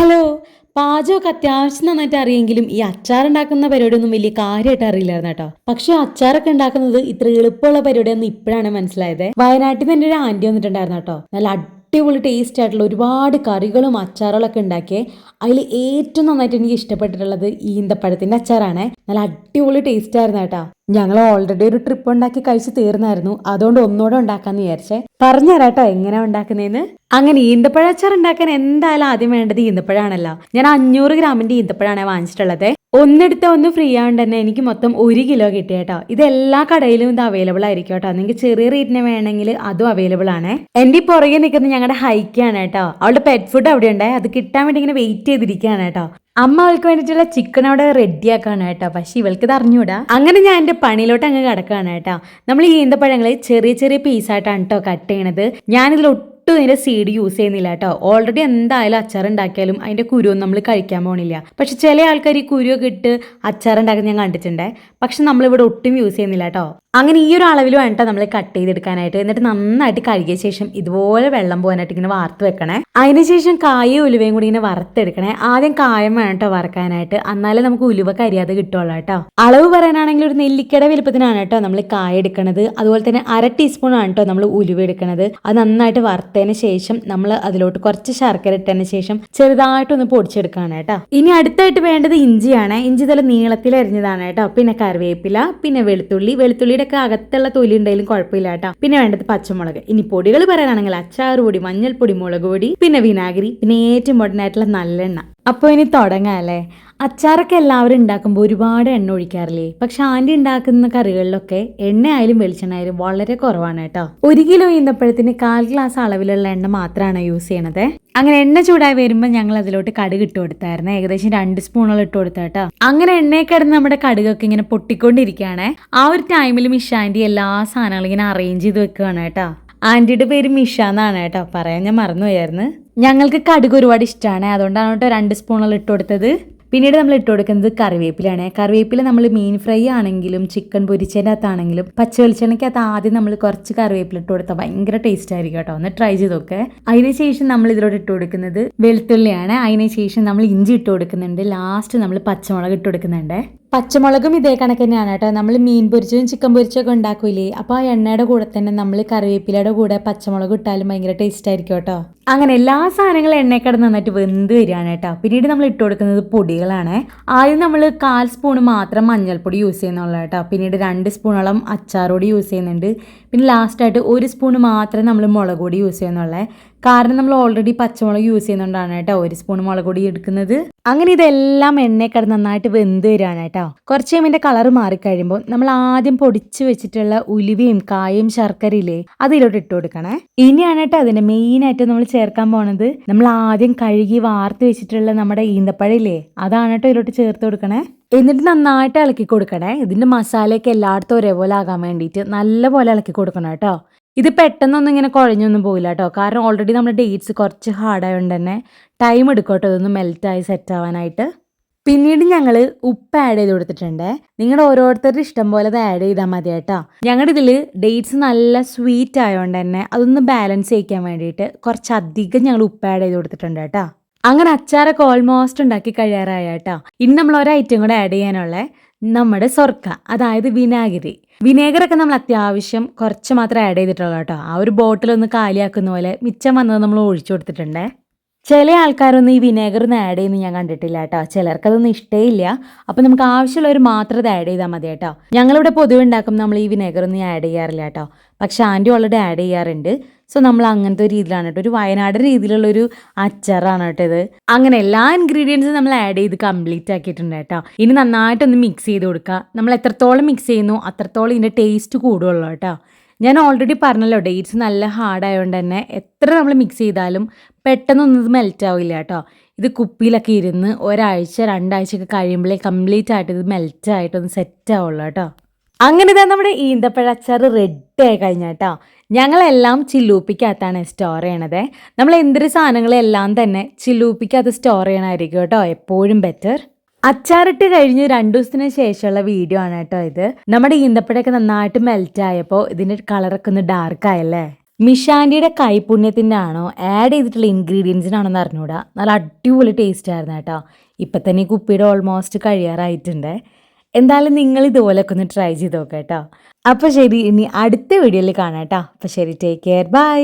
Hello പാചകമൊക്കെ അത്യാവശ്യം നന്നായിട്ട് അറിയെങ്കിലും ഈ അച്ചാർ ഉണ്ടാക്കുന്ന പരിപാടിയൊന്നും വലിയ കാര്യമായിട്ട് അറിയില്ലായിരുന്നു കേട്ടോ. പക്ഷെ അച്ചാറൊക്കെ ഉണ്ടാക്കുന്നത് ഇത്ര എളുപ്പമുള്ള പരിപാടിയൊന്നും ഇപ്പോഴാണ് മനസ്സിലായത്. വയനാട്ടിൽ നിന്ന് എന്റെ ഒരു ആന്റി വന്നിട്ടുണ്ടായിരുന്നു കേട്ടോ. നല്ല അടിപൊളി ടേസ്റ്റ് ആയിട്ടുള്ള ഒരുപാട് കറികളും അച്ചാറുകളൊക്കെ ഉണ്ടാക്കിയേ. അതിൽ ഏറ്റവും നന്നായിട്ട് എനിക്ക് ഇഷ്ടപ്പെട്ടിട്ടുള്ളത് ഈന്തപ്പഴത്തിന്റെ അച്ചാറാണ്. നല്ല അടിപൊളി ടേസ്റ്റ് ആയിരുന്നു കേട്ടോ. ഞങ്ങൾ ഓൾറെഡി ഒരു ട്രിപ്പ് ഉണ്ടാക്കി കഴിച്ച് തീർന്നായിരുന്നു. അതുകൊണ്ട് ഒന്നുകൂടെ ഉണ്ടാക്കാന്ന് വിചാരിച്ചേ. പറഞ്ഞുതരാട്ടോ എങ്ങനെയാ ഉണ്ടാക്കുന്നതെന്ന് അങ്ങനെ ഈന്തപ്പഴ അച്ചാർ ഉണ്ടാക്കാൻ എന്തായാലും ആദ്യം വേണ്ടത് ഈന്തപ്പഴാണല്ലോ. ഞാൻ അഞ്ഞൂറ് ഗ്രാമിന്റെ ഈന്തപ്പഴാണ് വാങ്ങിച്ചിട്ടുള്ളത്. ഒന്നെടുത്ത ഒന്ന് ഫ്രീ ആയതുകൊണ്ട് തന്നെ എനിക്ക് മൊത്തം ഒരു കിലോ കിട്ടിയ കേട്ടോ. ഇത് എല്ലാ കടയിലും ഇത് അവൈലബിൾ ആയിരിക്കും കേട്ടോ. നിങ്ങൾക്ക് ചെറിയ റേറ്റിന് വേണമെങ്കിൽ അതും അവൈലബിൾ ആണ്. എന്റെ ഈ പുറകെ നിൽക്കുന്നത് ഞങ്ങളുടെ ഹൈക്കാണ് കേട്ടോ. അവളുടെ പെറ്റ് ഫുഡ് അവിടെ ഉണ്ടായി അത് കിട്ടാൻ വേണ്ടി ഇങ്ങനെ വെയിറ്റ് ചെയ്തിരിക്കുകയാണ് കേട്ടോ. അമ്മ അവൾക്ക് വേണ്ടിയിട്ടുള്ള ചിക്കൻ അവിടെ റെഡിയാക്കാണ് കേട്ടോ. പക്ഷെ ഇവൾക്ക് ഇത് അറിഞ്ഞൂടാ. അങ്ങനെ ഞാൻ എന്റെ പണിയിലോട്ട് അങ്ങ് കിടക്കുകയാണ് കേട്ടോ. നമ്മൾ ഈന്തപ്പഴങ്ങൾ ചെറിയ ചെറിയ പീസായിട്ടാണ് കേട്ടോ കട്ട് ചെയ്യണത്. ഞാനിതിൽ ഇതിന്റെ സീഡ് യൂസ് ചെയ്യുന്നില്ല കേട്ടോ. ഓൾറെഡി എന്തായാലും അച്ചാർ ഉണ്ടാക്കിയാലും അതിന്റെ കുരുവും നമ്മൾ കഴിക്കാൻ പോകണില്ല പക്ഷെ ചില ആൾക്കാർ ഈ കുരുവൊക്കെ ഇട്ട് അച്ചാർ ഉണ്ടാക്കുന്ന ഞാൻ കണ്ടിട്ടുണ്ട്. പക്ഷെ നമ്മളിവിടെ ഒട്ടും യൂസ് ചെയ്യുന്നില്ല കേട്ടോ. അങ്ങനെ ഈ ഒരു അളവിൽ വേണ്ട നമ്മൾ കട്ട് ചെയ്തെടുക്കാനായിട്ട് എന്നിട്ട് നന്നായിട്ട് കഴുകിയ ശേഷം ഇതുപോലെ വെള്ളം പോകാനായിട്ട് ഇങ്ങനെ വാർത്ത് വെക്കണേ. അതിനുശേഷം കായ ഉലുവയും കൂടി ഇങ്ങനെ വറുത്തെടുക്കണേ. ആദ്യം കായം വേണം കേട്ടോ വറക്കാനായിട്ട്. എന്നാലേ നമുക്ക് ഉലുവ കരിയാതെ കിട്ടുള്ളൂ കേട്ടോ. അളവ് പറയാനാണെങ്കിൽ ഒരു നെല്ലിക്കട വലുപ്പത്തിനാണ് കേട്ടോ നമ്മൾ കായ എടുക്കണത്. അതുപോലെ തന്നെ അര ടീസ്പൂൺ ആണ് കേട്ടോ നമ്മൾ ഉലുവ എടുക്കണത്. അത് നന്നായിട്ട് വറുത്തതിന് ശേഷം നമ്മൾ അതിലോട്ട് കുറച്ച് ശർക്കര ഇട്ടതിന് ശേഷം ചെറുതായിട്ടൊന്ന് പൊടിച്ചെടുക്കാണ് കേട്ടോ. ഇനി അടുത്തായിട്ട് വേണ്ടത് ഇഞ്ചിയാണ്. ഇഞ്ചി തല നീളത്തിൽ അരിഞ്ഞതാണ് കേട്ടോ. പിന്നെ കറിവേപ്പില പിന്നെ വെളുത്തുള്ളി. വെളുത്തുള്ളിയുടെ ഒക്കെ അകത്തുള്ള തൊലി ഉണ്ടെങ്കിലും കുഴപ്പമില്ല കേട്ടോ. പിന്നെ വേണ്ടത് പച്ചമുളക്. ഇനി പൊടികൾ പറയാനാണെങ്കിൽ അച്ചാർ പൊടി മഞ്ഞൾപ്പൊടി മുളക് പൊടി പിന്നെ വിനാഗിരി പിന്നെ ഏറ്റവും ഇമ്പോർട്ടന്റ് ആയിട്ടുള്ള നല്ലെണ്ണ. അപ്പോൾ ഇനി തുടങ്ങാം അല്ലേ? അച്ചാറൊക്കെ എല്ലാവരും ഉണ്ടാക്കുമ്പോൾ ഒരുപാട് എണ്ണ ഒഴിക്കാറില്ലേ? പക്ഷെ ആന്റി ഉണ്ടാക്കുന്ന കറികളിലൊക്കെ എണ്ണ ആയാലും വളരെ കുറവാണ് കേട്ടോ. ഒരു കിലോ ഈന്തപ്പഴത്തിന് കാൽ ഗ്ലാസ് അളവിലുള്ള എണ്ണ മാത്രമാണ് യൂസ് ചെയ്യണത്? അങ്ങനെ എണ്ണ ചൂടായി വരുമ്പോൾ ഞങ്ങൾ അതിലോട്ട് കടുക് ഇട്ട് കൊടുത്തായിരുന്നു. ഏകദേശം രണ്ട് സ്പൂണോളം ഇട്ട് കൊടുത്ത കേട്ടോ. അങ്ങനെ എണ്ണയെ കിടന്ന് നമ്മുടെ കടുകൊക്കെ ഇങ്ങനെ പൊട്ടിക്കൊണ്ടിരിക്കുകയാണ്. ആ ഒരു ടൈമിൽ മിഷാന്റി എല്ലാ സാധനങ്ങളും ഇങ്ങനെ അറേഞ്ച് ചെയ്ത് വെക്കുകയാണ് കേട്ടോ. ആന്റിയുടെ പേര് മിഷ എന്നാണ് കേട്ടോ. പറയാൻ ഞാൻ മറന്നുപോയായിരുന്നു. ഞങ്ങൾക്ക് കടുക് ഒരുപാട് ഇഷ്ടമാണ് അതുകൊണ്ടാണ് കേട്ടോ രണ്ട് സ്പൂണുകൾ ഇട്ട് കൊടുത്തത്. പിന്നീട് നമ്മൾ ഇട്ട് കൊടുക്കുന്നത് കറിവേപ്പിലാണ്. കറിവേപ്പില നമ്മൾ മീൻ ഫ്രൈ ആണെങ്കിലും ചിക്കൻ പൊരിച്ചതിന്റെ അകത്താണെങ്കിലും പച്ച വെളിച്ചെണ്ണയ്ക്കകത്ത് ആദ്യം നമ്മൾ കുറച്ച് കറിവേപ്പില ഇട്ട് കൊടുത്താൽ ഭയങ്കര ടേസ്റ്റ് ആയിരിക്കും കേട്ടോ. ഒന്ന് ട്രൈ ചെയ്ത് നോക്കെ അതിനുശേഷം നമ്മൾ ഇതിലോട്ട് ഇട്ട് കൊടുക്കുന്നത് വെളുത്തുള്ളിയാണ്. അതിനുശേഷം നമ്മൾ ഇഞ്ചി ഇട്ട് കൊടുക്കുന്നുണ്ട്. ലാസ്റ്റ് നമ്മൾ പച്ചമുളക് ഇട്ട് കൊടുക്കുന്നുണ്ട്. പച്ചമുളകും ഇതേ കണക്ക് തന്നെയാണ് കേട്ടോ. നമ്മൾ മീൻ പൊരിച്ചതും ചിക്കൻ പൊരിച്ചതൊക്കെ ഉണ്ടാക്കൂലേ. അപ്പോൾ ആ എണ്ണയുടെ കൂടെ തന്നെ നമ്മൾ കറിവേപ്പിലയുടെ കൂടെ പച്ചമുളക് ഇട്ടാലും ഭയങ്കര ടേസ്റ്റ് ആയിരിക്കും കേട്ടോ. അങ്ങനെ എല്ലാ സാധനങ്ങളും എണ്ണയൊക്കെ നന്നായിട്ട് വെന്ത് വരികയാണ് കേട്ടോ. പിന്നീട് നമ്മൾ ഇട്ട് കൊടുക്കുന്നത് പൊടികളാണ്. ആദ്യം നമ്മൾ കാൽ സ്പൂൺ മാത്രം മഞ്ഞൾപ്പൊടി യൂസ് ചെയ്യുന്നുള്ളൂ കേട്ടോ. പിന്നീട് രണ്ട് സ്പൂണോളം അച്ചാറോടി യൂസ് ചെയ്യുന്നുണ്ട്. പിന്നെ ലാസ്റ്റായിട്ട് ഒരു സ്പൂൺ മാത്രമേ നമ്മൾ മുളക് പൊടി യൂസ് ചെയ്യുന്നുള്ളേ. കാരണം നമ്മൾ ഓൾറെഡി പച്ചമുളക് യൂസ് ചെയ്യുന്നതുകൊണ്ടാണ് കേട്ടോ. ഒരു സ്പൂൺ മുളക് പൊടി എടുക്കുന്നത്. അങ്ങനെ ഇതെല്ലാം എണ്ണയിൽ നന്നായിട്ട് വെന്ത് വരികയാണ് കേട്ടോ. കുറച്ച് കഴിയുമ്പോൾ കളർ മാറിക്കഴിയുമ്പോൾ നമ്മൾ ആദ്യം പൊടിച്ച് വെച്ചിട്ടുള്ള ഉലുവയും കായും ശർക്കരയില്ലേ അതിലോട്ട് ഇട്ട് കൊടുക്കണേ. ഇനിയാണ് കേട്ടോ അതിന്റെ മെയിൻ ആയിട്ട് നമ്മൾ ചേർക്കാൻ പോണത്. നമ്മൾ ആദ്യം കഴുകി വാർത്ത് വെച്ചിട്ടുള്ള നമ്മുടെ ഈന്തപ്പഴയില്ലേ അതാണ് കേട്ടോ ഇതിലോട്ട് ചേർത്ത് കൊടുക്കണേ. എന്നിട്ട് നന്നായിട്ട് ഇളക്കി കൊടുക്കണേ. ഇതിന്റെ മസാലയൊക്കെ എല്ലായിടത്തും ഒരേപോലെ ആകാൻ വേണ്ടിയിട്ട് നല്ലപോലെ ഇളക്കി കൊടുക്കണം കേട്ടോ ഇത് പെട്ടെന്നൊന്നും ഇങ്ങനെ കുഴഞ്ഞൊന്നും പോയില്ല കേട്ടോ കാരണം ഓൾറെഡി നമ്മുടെ ഡേറ്റ്സ് കുറച്ച് ഹാർഡായതുകൊണ്ട് തന്നെ ടൈം എടുക്കും കേട്ടോ ഇതൊന്ന് മെൽറ്റായി സെറ്റ് ആവാനായിട്ട്. പിന്നീട് ഞങ്ങൾ ഉപ്പ് ആഡ് ചെയ്ത് കൊടുത്തിട്ടുണ്ട്. നിങ്ങളുടെ ഓരോരുത്തരുടെ ഇഷ്ടം പോലെ അത് ആഡ് ചെയ്താൽ മതി കേട്ടോ. ഞങ്ങളുടെ ഇതിൽ ഡേറ്റ്സ് നല്ല സ്വീറ്റ് ആയതുകൊണ്ട് തന്നെ അതൊന്ന് ബാലൻസ് ചെയ്യിക്കാൻ വേണ്ടിയിട്ട് കുറച്ചധികം ഞങ്ങൾ ഉപ്പ് ആഡ് ചെയ്ത് കൊടുത്തിട്ടുണ്ട് കേട്ടോ. അങ്ങനെ അച്ചാറൊക്കെ ഓൾമോസ്റ്റ് ഉണ്ടാക്കി കഴിയാറായ കേട്ടോ. ഇനി നമ്മൾ ഒരു ഐറ്റം കൂടെ ആഡ് ചെയ്യാനുള്ള നമ്മുടെ സ്വർക്ക അതായത് വിനാഗിരി. വിനേഗറൊക്കെ നമ്മൾ അത്യാവശ്യം കുറച്ച് മാത്രം ആഡ് ചെയ്തിട്ടുള്ളൂ കേട്ടോ. ആ ഒരു ബോട്ടിൽ ഒന്ന് കാലിയാക്കുന്ന പോലെ മിച്ചം വന്നത് നമ്മൾ ഒഴിച്ചു കൊടുത്തിട്ടുണ്ട്. ചില ആൾക്കാരൊന്നും ഈ വിനേഗർ ഒന്ന് ആഡ് ചെയ്യുന്നത് ഞാൻ കണ്ടിട്ടില്ല കേട്ടോ. ചിലർക്കതൊന്നും ഇഷ്ടമില്ല അപ്പോൾ നമുക്ക് ആവശ്യമുള്ളവർ മാത്രം ഇത് ആഡ് ചെയ്താൽ മതി കേട്ടോ. ഞങ്ങളിവിടെ പൊതുവെ ഉണ്ടാക്കുമ്പോൾ നമ്മൾ ഈ വിനേഗർ ഒന്നും ആഡ് ചെയ്യാറില്ല കേട്ടോ. പക്ഷെ ആന്റി ഓൾറെഡി ആഡ് ചെയ്യാറുണ്ട്. സോ നമ്മൾ അങ്ങനത്തെ ഒരു രീതിയിലാണ് കേട്ടോ. ഒരു വയനാട് രീതിയിലുള്ള ഒരു അച്ചാറാണ് കേട്ടോ ഇത്. അങ്ങനെ എല്ലാ ഇൻഗ്രീഡിയൻസും നമ്മൾ ആഡ് ചെയ്ത് കംപ്ലീറ്റ് ആക്കിയിട്ടുണ്ട് കേട്ടോ. ഇനി നന്നായിട്ടൊന്ന് മിക്സ് ചെയ്ത് കൊടുക്കുക. നമ്മൾ എത്രത്തോളം മിക്സ് ചെയ്യുന്നു അത്രത്തോളം ഇതിന്റെ ടേസ്റ്റ് കൂടുള്ളൂ കേട്ടോ. ഞാൻ ഓൾറെഡി പറഞ്ഞല്ലോ ഡേറ്റ്സ് നല്ല ഹാർഡായതുകൊണ്ട് തന്നെ എത്ര നമ്മൾ മിക്സ് ചെയ്താലും പെട്ടെന്നൊന്നും ഇത് മെൽറ്റ് ആവില്ല കേട്ടോ ഇത് കുപ്പിയിലൊക്കെ ഇരുന്ന് ഒരാഴ്ച രണ്ടാഴ്ചയൊക്കെ കഴിയുമ്പോഴേ കംപ്ലീറ്റ് ആയിട്ട് ഇത് മെൽറ്റ് ആയിട്ടൊന്ന് സെറ്റ് ആവുള്ളൂ കേട്ടോ അങ്ങനെ ഇതാ നമ്മുടെ ഈന്തപ്പഴ അച്ചാർ റെഡി ആയി കഴിഞ്ഞ കേട്ടോ ഞങ്ങളെല്ലാം ചില്ലൂപ്പിക്കകത്താണ് സ്റ്റോർ ചെയ്യണത്. നമ്മൾ എന്തൊരു സാധനങ്ങളെല്ലാം തന്നെ ചില്ലൂപ്പിക്കകത്ത് സ്റ്റോർ ചെയ്യണമായിരിക്കും കേട്ടോ എപ്പോഴും ബെറ്റർ അച്ചാറിട്ട് കഴിഞ്ഞ് രണ്ടു ദിവസത്തിന് ശേഷമുള്ള വീഡിയോ ആണ് കേട്ടോ ഇത്. നമ്മുടെ ഈന്തപ്പഴമൊക്കെ നന്നായിട്ട് മെൽറ്റ് ആയപ്പോൾ ഇതിന്റെ കളറൊക്കെ ഒന്ന് ഡാർക്ക് ആയല്ലേ? മിഷാൻഡിയുടെ കൈപുണ്യത്തിന്റെ ആണോ ആഡ് ചെയ്തിട്ടുള്ള ഇൻഗ്രീഡിയൻസിനാണോ എന്ന് അറിഞ്ഞൂടാ. നല്ല അടിപൊളി ടേസ്റ്റ് ആയിരുന്നു കേട്ടോ. ഇപ്പം തന്നെ കുപ്പിയുടെ ഓൾമോസ്റ്റ് കഴിയാറായിട്ടുണ്ട്. എന്തായാലും നിങ്ങൾ ഇതുപോലൊക്കെ ഒന്ന് ട്രൈ ചെയ്ത് നോക്കാം കേട്ടോ. അപ്പോൾ ശരി ഇനി അടുത്ത വീഡിയോയിൽ കാണാം കേട്ടോ. അപ്പോൾ ശരി ടേക്ക് കെയർ ബൈ